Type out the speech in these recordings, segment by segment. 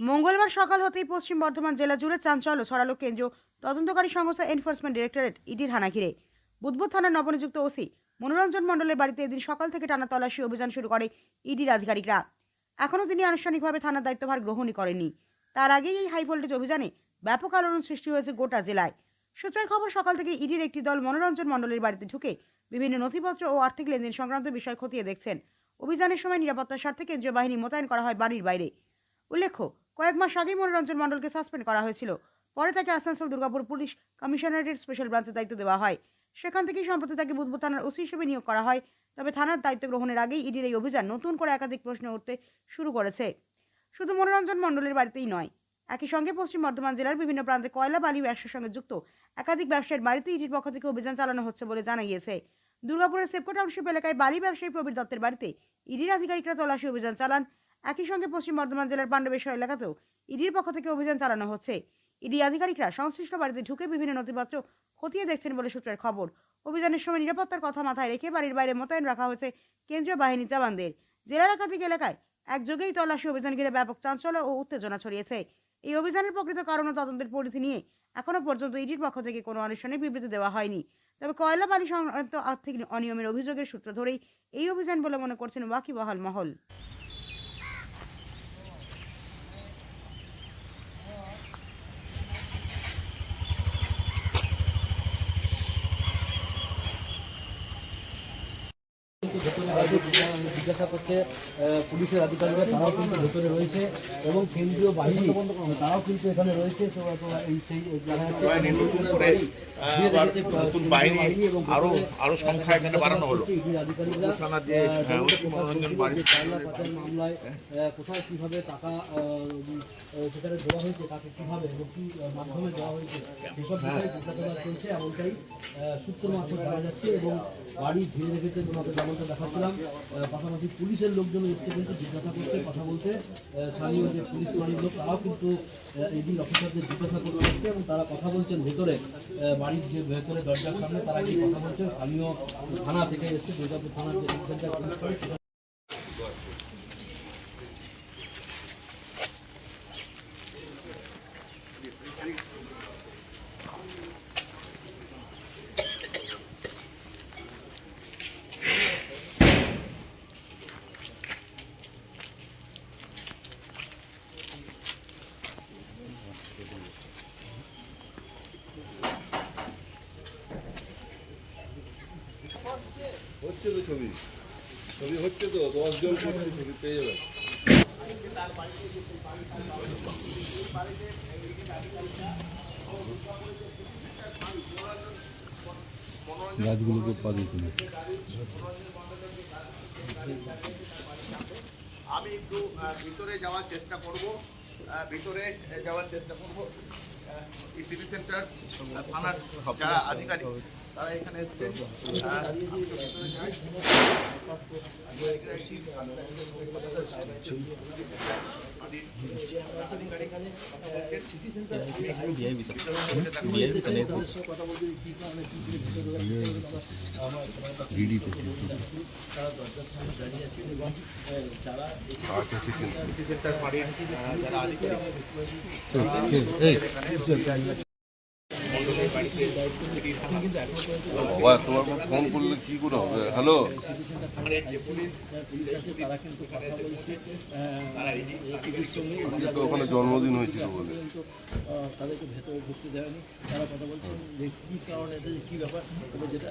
মঙ্গলবার সকাল হতেই পশ্চিম বর্ধমান জেলা জুড়ে চাঞ্চল্য ছড়ালো কেন্দ্রীয় তদন্তকারী সংস্থা এনফোর্সমেন্ট ডিরেক্টরেট ইডির হানা ঘিরে বুধবুদ থানার নবনিযুক্ত ওসি মনোরঞ্জন মণ্ডলের বাড়িতে এদিন সকাল থেকে টানা তল্লাশি অভিযান শুরু করে ইডির আধিকারিকরা। এখনও তিনি আনুষ্ঠানিকভাবে থানার দায়িত্বভার গ্রহণই করেননি। তার আগেই এই হাই ভোল্টেজ অভিযানে ব্যাপক আলোড়ন সৃষ্টি হয়েছে গোটা জেলায়। সূত্রের খবর, সকাল থেকে ইডির একটি দল মনোরঞ্জন মণ্ডলের বাড়িতে ঢুকে বিভিন্ন নথিপত্র ও আর্থিক লেনদেন সংক্রান্ত বিষয় খতিয়ে দেখছেন। অভিযানের সময় নিরাপত্তার স্বার্থে কেন্দ্রীয় বাহিনী মোতায়েন করা হয় বাড়ির বাইরে। উল্লেখ্য কয়েক মাস আগেই মনোরঞ্জন মণ্ডলকে সাসপেন্ড করা হয়েছিল। পরে তাকে আসানসোল দুর্গাপুর পুলিশ কমিশনারেটের স্পেশাল ব্রাঞ্চের দায়িত্ব দেওয়া হয়। সেখান থেকেই সম্প্রতি তাকে বুধবুদ থানার ওসি হিসেবে নিয়োগ করা হয়। তবে থানার দায়িত্ব গ্রহণের আগেই ইডির এই অভিযান নতুন করে একাধিক প্রশ্ন উঠতে শুরু করেছে। শুধু মনোরঞ্জন মণ্ডলের বাড়িতেই নয়, একই সঙ্গে পশ্চিম বর্ধমান জেলার বিভিন্ন প্রান্তে কয়লা বালি ব্যবসার সঙ্গে যুক্ত একাধিক ব্যবসায়ীর বাড়িতে ইডির পক্ষ থেকে অভিযান চালানো হচ্ছে বলে জানা গিয়েছে দুর্গাপুরের সেপকো টাউনশিপ এলাকায় বালি ব্যবসায়ী প্রবীর দত্তের বাড়িতে ইডির আধিকারিকরা তল্লাশি অভিযান চালান। একই সঙ্গে পশ্চিম বর্ধমান জেলার পাণ্ডবেশ্বর এলাকাতেও ইডির পক্ষ থেকে অভিযান চালানো হচ্ছে। ইডি আধিকারিকরা সংশ্লিষ্ট বাড়িতে ঢুকে বিভিন্ন নথিপত্র খতিয়ে দেখছেন বলে সূত্রের খবর। অভিযানের সময় নিরাপত্তার কথা মাথায় রেখে বাড়ির বাইরে মোতায়েন রাখা হয়েছে কেন্দ্রীয় বাহিনীর জওয়ানদের। জেলার একাধিক এলাকায় একযোগেই তল্লাশি অভিযান ঘিরে ব্যাপক চাঞ্চল্য ও উত্তেজনা ছড়িয়েছে। এই অভিযানের প্রকৃত কারণ ও তদন্তের পরিধি নিয়ে এখনও পর্যন্ত ইডির পক্ষ থেকে কোনো আনুষ্ঠানিক বিবৃতি দেওয়া হয়নি। তবে কয়লা বালি সংক্রান্ত আর্থিক অনিয়মের অভিযোগের সূত্র ধরেই এই অভিযান বলে মনে করছেন ওয়াকিবহাল মহল। কিন্তু ভেতরে জিজ্ঞা- জিজ্ঞাসা করতে পুলিশের আধিকারিকরা তারাও কিন্তু ভেতরে রয়েছে এবং কেন্দ্রীয় বাহিনী তারাও কিন্তু এখানে রয়েছে। সেই আরও আরও সংখ্যা এখানে বাড়ানো হলো। হ্যাঁ, যেমনটা উত্তম প্রকাশ মনোরঞ্জন করেছিল বাড়ি। যে কয়লা পাচার মামলায় আহ, কোথায় কীভাবে টাকা সেখানে দেওয়া হয়েছে কাকে কীভাবে এবং কি মাধ্যমে দেওয়া হয়েছে সেসব বিষয়ে জিজ্ঞাসাবাদ চলছে এমনটাই সূত্র মারফত জানা যাচ্ছে এবং বাড়ি ঘিরে রেখেছে তোমাকে যেমনটা দেখাচ্ছিলাম। পাশাপাশি পুলিশের লোকজন এসছে কিন্তু জিজ্ঞাসা করতে কথা বলতে। স্থানীয় যে পুলিশ বাড়ির লোক, তারাও কিন্তু এডি অফিসারদের জিজ্ঞাসা করতে হচ্ছে এবং তারা কথা বলছেন ভেতরে। বাড়ির যে ভেতরে দরজার সামনে তারা গিয়ে কথা বলছেন। স্থানীয় থানা থেকে এসছে, দুর্গাপুর থানার যে সেন্টার পুলিশ হচ্ছে তো ছবি ছবি হচ্ছে তো দশ জন করছে ছবি পেয়ে যাবেন গাছগুলোকে পাঠিয়েছিল আমি একটু আহ, ভিতরে যাওয়ার চেষ্টা করব ভিতরে যাওয়ার চেষ্টা করব এই সিটি সেন্টার থানার যারা আধিকারিক। তারা এখানে এসছেন আহ, আমি একটু ভিতরে যাই। সিটি সেন্টার বাড়ির আহ, যারা আধিকারিক বাবা তোমার ফোন করলে কি করে হবে? হ্যালো তো ওখানে জন্মদিন হয়েছিল বলে। তাদেরকে ভেতরে ঢুকতে দেয়নি। তারা কথা বলছেন যে কী কারণে এসেছে কী ব্যাপার? তবে যেটা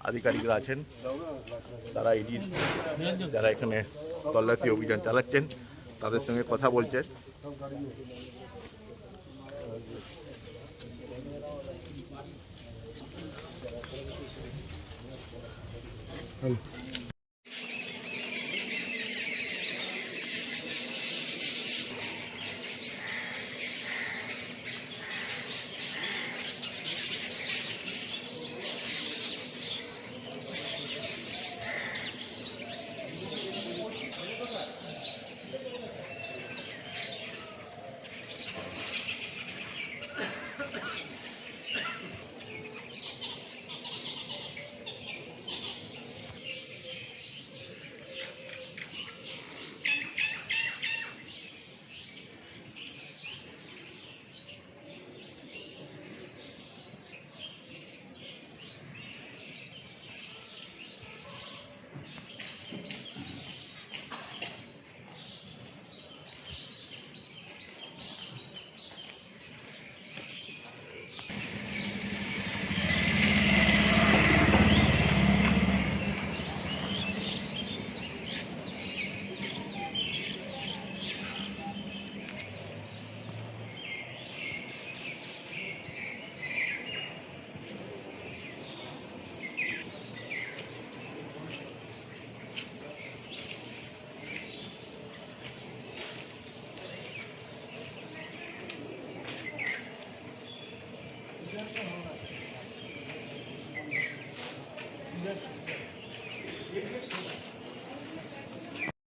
আধিকারিকরা আছেন তারা ইডির যারা এখানে তল্লাশি অভিযান চালাচ্ছেন তাদের সঙ্গে কথা বলছেন। হ্যালো